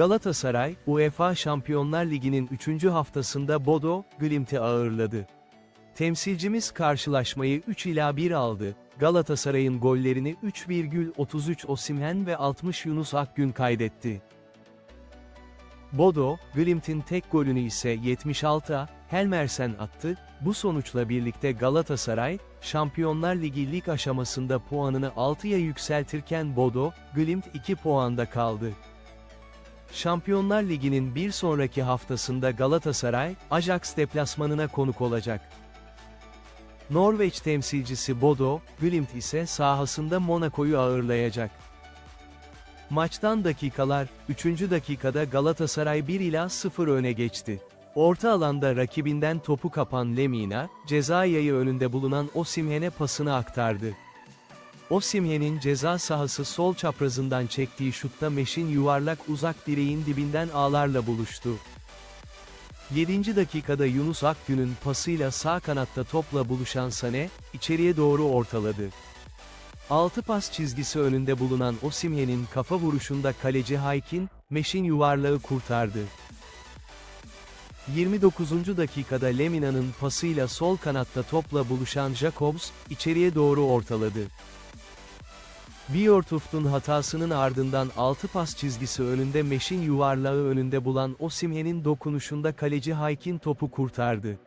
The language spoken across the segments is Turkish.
Galatasaray, UEFA Şampiyonlar Ligi'nin 3. haftasında Bodo, Glimt'i ağırladı. Temsilcimiz karşılaşmayı 3 ila 1 aldı. Galatasaray'ın gollerini 3,33 Osimhen ve 60 Yunus Akgün kaydetti. Bodo, Glimt'in tek golünü ise 76'a, Helmersen attı, bu sonuçla birlikte Galatasaray, Şampiyonlar Ligi lig aşamasında puanını 6'ya yükseltirken Bodo, Glimt 2 puanda kaldı. Şampiyonlar Ligi'nin bir sonraki haftasında Galatasaray, Ajax deplasmanına konuk olacak. Norveç temsilcisi Bodo, Glimt ise sahasında Monaco'yu ağırlayacak. Maçtan dakikalar, 3. dakikada Galatasaray 1 ila 0 öne geçti. Orta alanda rakibinden topu kapan Lemina, ceza yayı önünde bulunan Osimhen'e pasını aktardı. Osimhen'in ceza sahası sol çaprazından çektiği şutta Meş'in yuvarlak uzak direğin dibinden ağlarla buluştu. 7. dakikada Yunus Akgün'ün pasıyla sağ kanatta topla buluşan Sane, içeriye doğru ortaladı. 6 pas çizgisi önünde bulunan Osimhen'in kafa vuruşunda kaleci Haykin, Meş'in yuvarlağı kurtardı. 29. dakikada Lemina'nın pasıyla sol kanatta topla buluşan Jacobs, içeriye doğru ortaladı. Bjortuft'un hatasının ardından 6 pas çizgisi önünde Meş'in yuvarlağı önünde bulan Osimhen'in dokunuşunda kaleci Haykin topu kurtardı.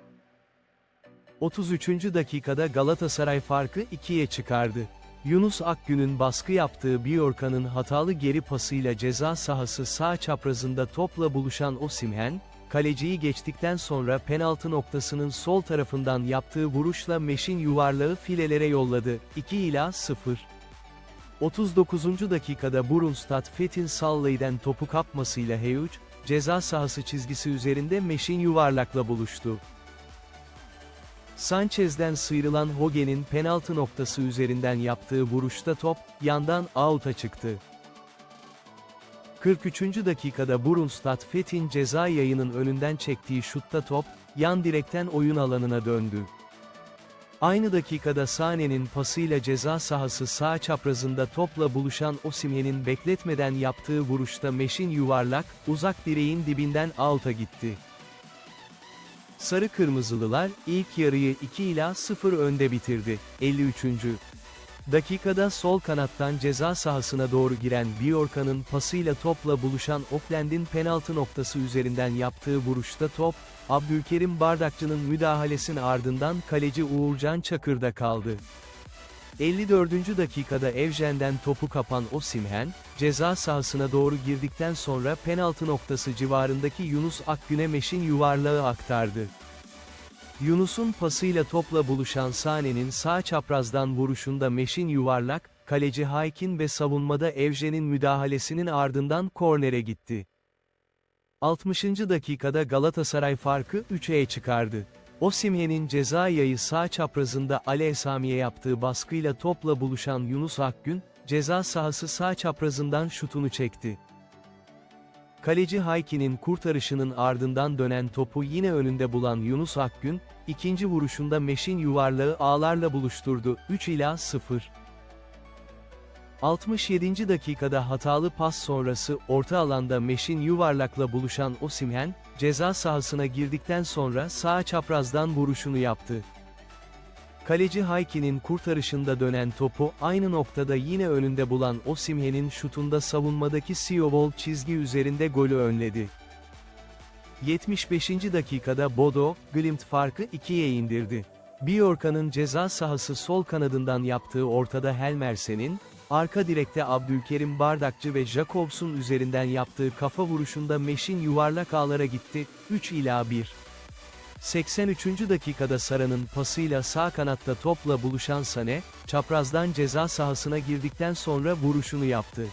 33. dakikada Galatasaray farkı 2'ye çıkardı. Yunus Akgün'ün baskı yaptığı Bjorkan'ın hatalı geri pasıyla ceza sahası sağ çaprazında topla buluşan Osimhen, kaleciyi geçtikten sonra penaltı noktasının sol tarafından yaptığı vuruşla Meş'in yuvarlağı filelere yolladı, 2 ila 0. 39. dakikada Brunstad Fethin Salley'den topu kapmasıyla Heyuç, ceza sahası çizgisi üzerinde Meş'in yuvarlakla buluştu. Sanchez'den sıyrılan Hoge'nin penaltı noktası üzerinden yaptığı vuruşta top, yandan out'a çıktı. 43. dakikada Brunstad Fethin ceza yayının önünden çektiği şutta top, yan direkten oyun alanına döndü. Aynı dakikada Sane'nin pasıyla ceza sahası sağ çaprazında topla buluşan Osimhen'in bekletmeden yaptığı vuruşta Meş'in yuvarlak, uzak direğin dibinden out'a gitti. Sarı Kırmızılılar, ilk yarıyı 2 ila 0 önde bitirdi. 53. Dakikada sol kanattan ceza sahasına doğru giren Bjorkan'ın pasıyla topla buluşan Oakland'in penaltı noktası üzerinden yaptığı vuruşta top, Abdülkerim Bardakçı'nın müdahalesinin ardından kaleci Uğurcan Çakır'da kaldı. 54. dakikada Evjen'den topu kapan Osimhen, ceza sahasına doğru girdikten sonra penaltı noktası civarındaki Yunus Akgün'e Meş'in yuvarlağı aktardı. Yunus'un pasıyla topla buluşan Sane'nin sağ çaprazdan vuruşunda Meş'in yuvarlak, kaleci Haykin ve savunmada Evjen'in müdahalesinin ardından kornere gitti. 60. dakikada Galatasaray farkı 3'e çıkardı. Osimhen'in ceza yayı sağ çaprazında Ali Esami'ye yaptığı baskıyla topla buluşan Yunus Akgün, ceza sahası sağ çaprazından şutunu çekti. Kaleci Hayki'nin kurtarışının ardından dönen topu yine önünde bulan Yunus Akgün, ikinci vuruşunda Meş'in yuvarlağı ağlarla buluşturdu, 3 ila 0. 67. dakikada hatalı pas sonrası orta alanda Meş'in yuvarlakla buluşan Osimhen, ceza sahasına girdikten sonra sağ çaprazdan vuruşunu yaptı. Kaleci Hayki'nin kurtarışında dönen topu aynı noktada yine önünde bulan Osimhen'in şutunda savunmadaki Siyobol çizgi üzerinde golü önledi. 75. dakikada Bodo, Glimt farkı 2'ye indirdi. Bjorkan'ın ceza sahası sol kanadından yaptığı ortada Helmersen'in, arka direkte Abdülkerim Bardakçı ve Jacobs'un üzerinden yaptığı kafa vuruşunda Meş'in yuvarlak ağlara gitti, 3 ila 1. 83. dakikada Sara'nın pasıyla sağ kanatta topla buluşan Sane, çaprazdan ceza sahasına girdikten sonra vuruşunu yaptı.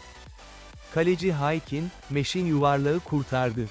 Kaleci Haykin, Meş'in yuvarlağı kurtardı.